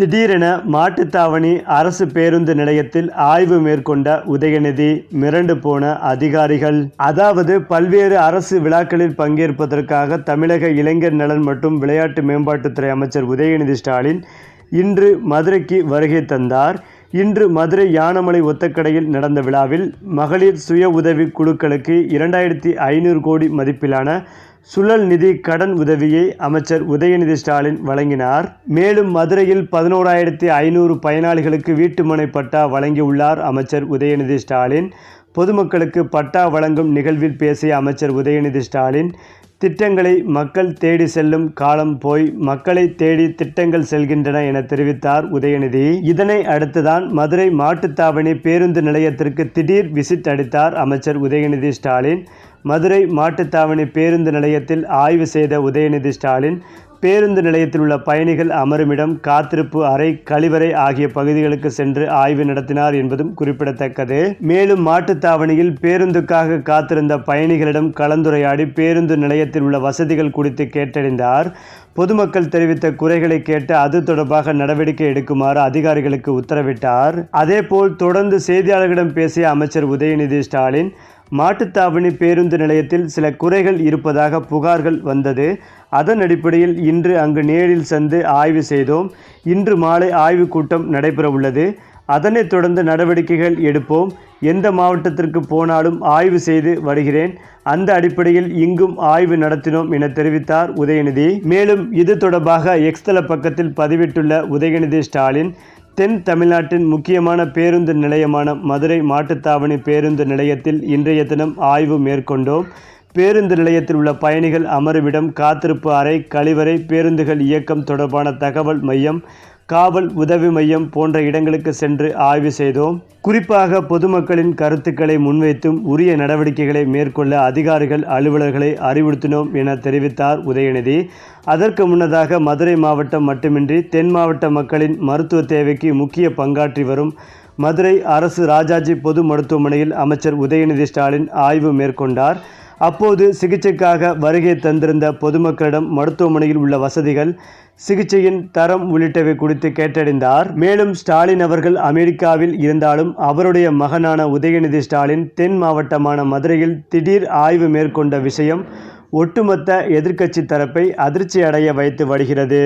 திடீரென மாட்டுத்தாவணி அரசு பேருந்து நிலையத்தில் ஆய்வு மேற்கொண்ட உதயநிதி மிரண்டு போன அதிகாரிகள். அதாவது பல்வேறு அரசு விழாக்களில் பங்கேற்பதற்காக தமிழக இளைஞர் நலன் மற்றும் விளையாட்டு மேம்பாட்டுத்துறை அமைச்சர் உதயநிதி ஸ்டாலின் இன்று மதுரைக்கு வருகை தந்தார். இன்று மதுரை யானமலை ஒத்தக்கடையில் நடந்த விழாவில் மகளிர் சுய உதவி குழுக்களுக்கு இரண்டாயிரத்தி ஐநூறு கோடி மதிப்பிலான சுழல் நிதி கடன் உதவியை அமைச்சர் உதயநிதி ஸ்டாலின் வழங்கினார். மேலும் மதுரையில் பதினோராயிரத்தி ஐநூறு பயனாளிகளுக்கு வீட்டுமனை பட்டா வழங்கியுள்ளார் அமைச்சர் உதயநிதி ஸ்டாலின். பொதுமக்களுக்கு பட்டா வழங்கும் நிகழ்வில் பேசிய அமைச்சர் உதயநிதி ஸ்டாலின் திட்டங்களை மக்கள் தேடி செல்லும் காலம் போய் மக்களை தேடி திட்டங்கள் செல்கின்றன என தெரிவித்தார் உதயநிதி. இதனை அடுத்துதான் மதுரை மாட்டுத்தாவணி பேருந்து நிலையத்திற்கு திடீர் விசிட் அடித்தார் அமைச்சர் உதயநிதி ஸ்டாலின். மதுரை மாட்டுத்தாவணி பேருந்து நிலையத்தில் ஆய்வு செய்த உதயநிதி ஸ்டாலின் பேருந்து நிலையத்தில் உள்ள பயணிகள் அமருமிடம் காத்திருப்பு அறை கழிவறை ஆகிய பகுதிகளுக்கு சென்று ஆய்வு நடத்தினார் என்பதும் குறிப்பிடத்தக்கது. மேலும் மாட்டுத்தாவணியில் பேருந்துக்காக காத்திருந்த பயணிகளிடம் கலந்துரையாடி பேருந்து நிலையத்தில் உள்ள வசதிகள் குறித்து கேட்டறிந்தார். பொதுமக்கள் தெரிவித்த குறைகளை கேட்டு அது தொடர்பாக நடவடிக்கை எடுக்குமாறு அதிகாரிகளுக்கு உத்தரவிட்டார். அதேபோல் தொடர்ந்து செய்தியாளர்களிடம் பேசிய அமைச்சர் உதயநிதி ஸ்டாலின் மாட்டுத்தாவணி பேருந்து நிலையத்தில் சில குறைகள் இருப்பதாக புகார்கள் வந்தது. அதன் அடிப்படையில் இன்று அங்கு நேரில் சென்று ஆய்வு செய்தோம். இன்று மாலை ஆய்வுக் கூட்டம் நடைபெற உள்ளது. அதனைத் தொடர்ந்து நடவடிக்கைகள் எடுப்போம். எந்த மாவட்டத்திற்கு போனாலும் ஆய்வு செய்து வருகிறேன். அந்த அடிப்படையில் இங்கும் ஆய்வு நடத்தினோம் என தெரிவித்தார் உதயநிதி. மேலும் இது தொடர்பாக எக்ஸ்தல பக்கத்தில் பதிவிட்டுள்ள உதயநிதி ஸ்டாலின் தென் தமிழ்நாட்டின் முக்கியமான பேருந்து நிலையமான மதுரை மாட்டுத்தாவணி பேருந்து நிலையத்தில் இன்றைய தினம் ஆய்வு மேற்கொண்டோம். பேருந்து நிலையத்தில் உள்ள பயணிகள் அமர்விடம் காத்திருப்பு அறை கழிவறை பேருந்துகள் இயக்கம் தொடர்பான தகவல் மையம் காவல் உதவி மையம் போன்ற இடங்களுக்கு சென்று ஆய்வு செய்தோம். குறிப்பாக பொதுமக்களின் கருத்துக்களை முன்வைத்தும் உரிய நடவடிக்கைகளை மேற்கொள்ள அதிகாரிகள் அலுவலர்களை அறிவுறுத்தினோம் என தெரிவித்தார் உதயநிதி. அதற்கு முன்னதாக மதுரை மாவட்டம் மட்டுமின்றி தென் மாவட்ட மக்களின் மருத்துவ தேவைக்கு முக்கிய பங்காற்றி வரும் மதுரை அரசு ராஜாஜி பொது மருத்துவமனையில் அமைச்சர் உதயநிதி ஸ்டாலின் ஆய்வு மேற்கொண்டார். அப்போது சிகிச்சைக்காக வருகை தந்திருந்த பொதுமக்களிடம் மருத்துவமனையில் உள்ள வசதிகள் சிகிச்சையின் தரம் உள்ளிட்டவை குறித்து கேட்டறிந்தார். மேலும் ஸ்டாலின் அவர்கள் அமெரிக்காவில் இருந்தாலும் அவருடைய மகனான உதயநிதி ஸ்டாலின் தென் மாவட்டமான மதுரையில் திடீர் ஆய்வு மேற்கொண்ட விஷயம் ஒட்டுமொத்த எதிர்க்கட்சி தரப்பை அதிர்ச்சி அடைய வைத்து வருகிறது.